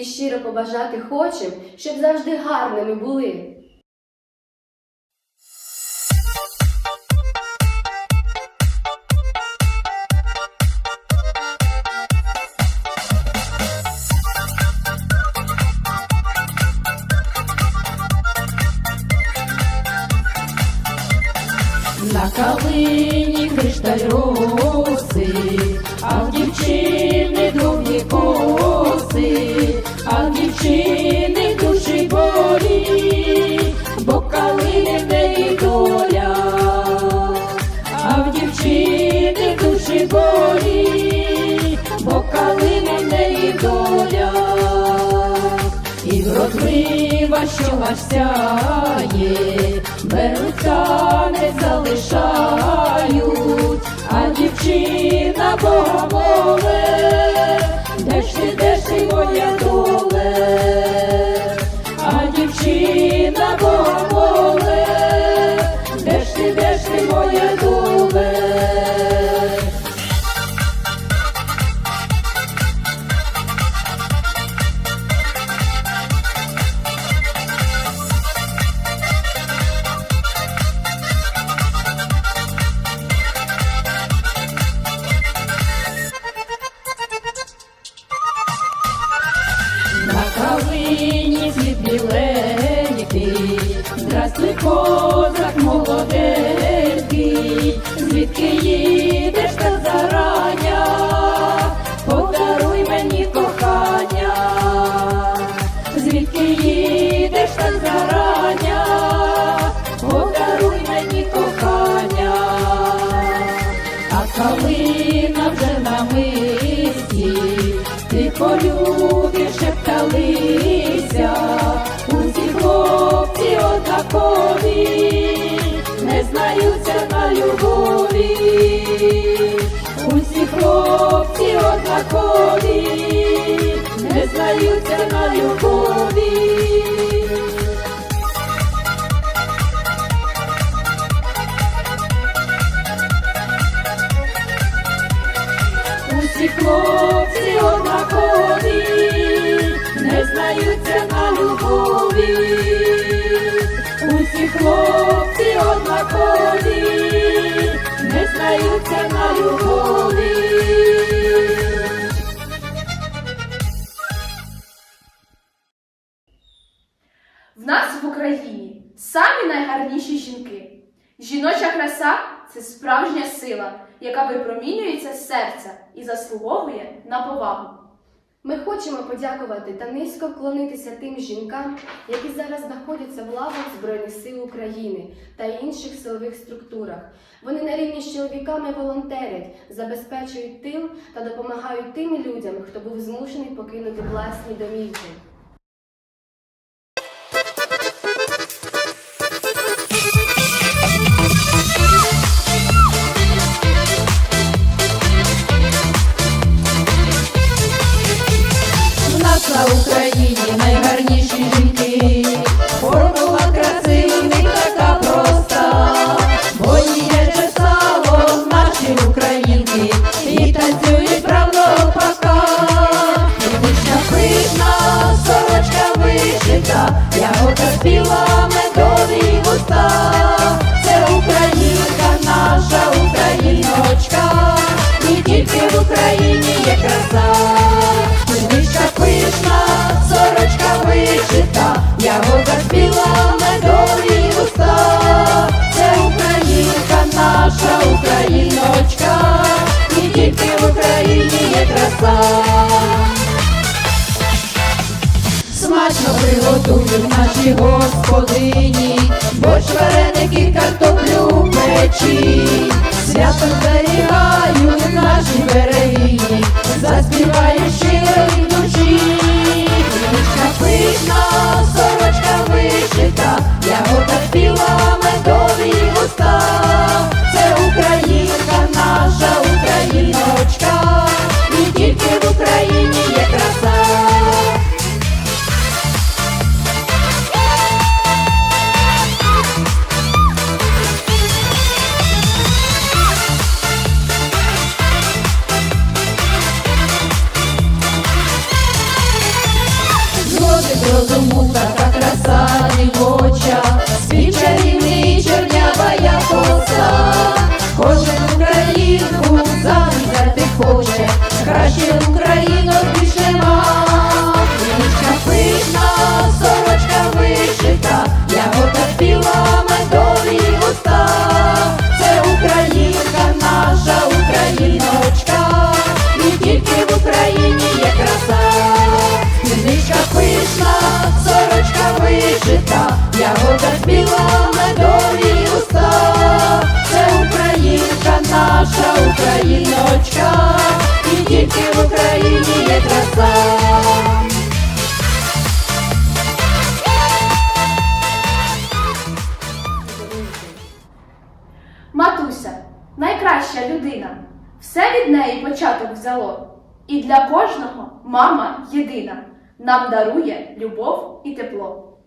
і щиро побажати хочем, щоб завжди гарними були. І що аж сяє, беруться не залишають, а дівчина Бога моле, де ж ти, де ж ти моя доле, полюбиш шепталися, усі хлопці однакові, не знаються на любові, усі хлопці однакові, не знаються на любові. Усі хлопці однакові, не знаються на любові. Усі хлопці однакові, не знаються на любові. Це справжня сила, яка випромінюється з серця і заслуговує на повагу. Ми хочемо подякувати та низько вклонитися тим жінкам, які зараз знаходяться в лавах Збройних сил України та інших силових структурах. Вони на рівні з чоловіками волонтерять, забезпечують тил та допомагають тим людям, хто був змушений покинути власні домівки. приготують наші господині, борщ, вареники, картоплю в печі, свято зберігають наші берегині, заспіває щиро душі, Нічка пишна, сорочка вишита, я ягода спіла, медові уста, це Українка, наша Україночка, і тільки в Україні є краса. Україночка, і тільки в Україні є краса. Матуся найкраща людина. Все від неї початок взяло. І для кожного мама єдина нам дарує любов і тепло.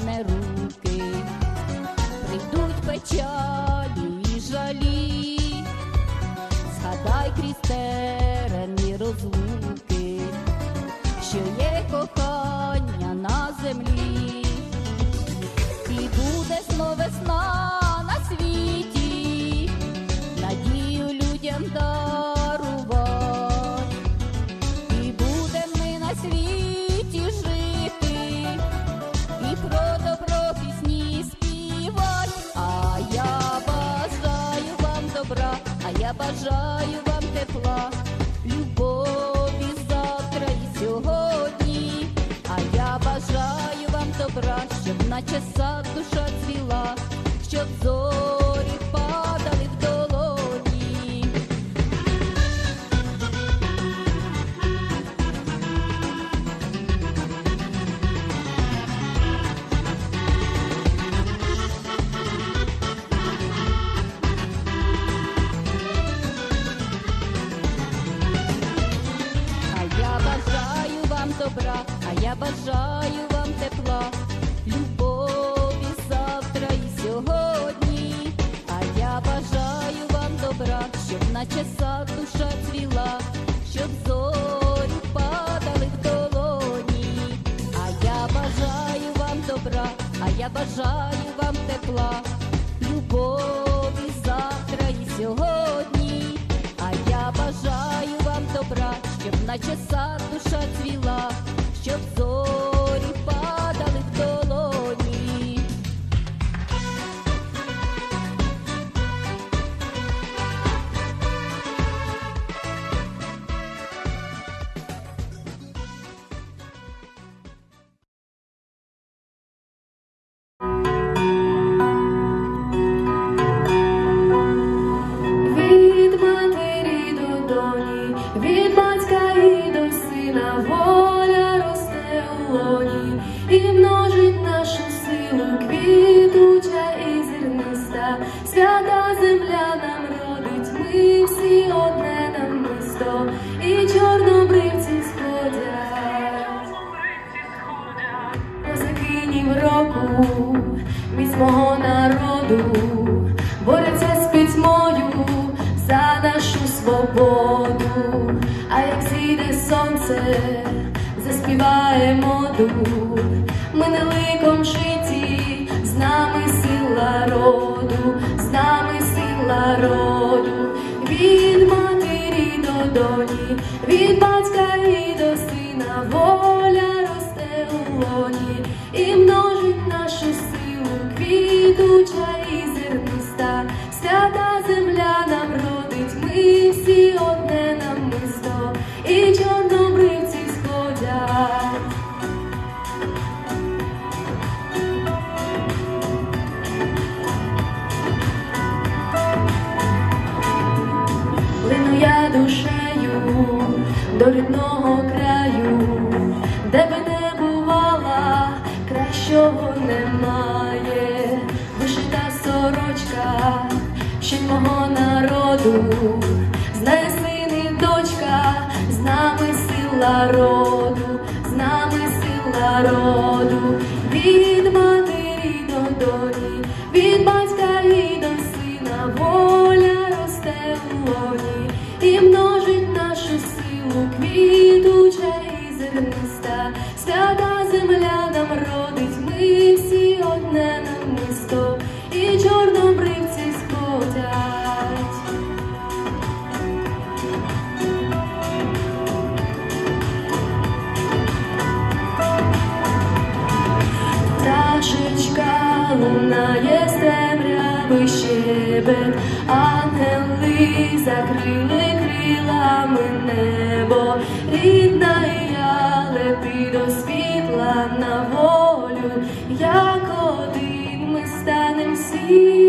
Простягне руки, прийдуть печалі і жалі, згадай крізь терені розлуки, що є кохання бажаю вам тепла, любові завтра і сьогодні. А я бажаю вам добра, щоб наче сад душа цвіла, щоб зорі добра, а я бажаю вам тепла, любові завтра і сьогодні. А я бажаю вам добра, щоб наче сад душа цвіла, щоб зорі падали в долоні. А я бажаю вам добра, а я бажаю вам тепла, любові щоб наче сад душа цвіла, щоб зорі нашу квітуча і зерниста, свята земля нам родить, ми всі одне намисто, і чорнобривці сходять. Козаки в року від свого народу борються з пітьмою за нашу свободу. А як зійде сонце, заспіваємо дух. Ми не ликом шиті, з нами сила роду, з нами сила роду. Від матері до доні, від батька і до сина воля росте у лоні і множить нашу силу, квітуча і зерниста, свята земля нам родить, ми всі до рідного небо, рідна я лети до світла на волю, як один ми станем світ.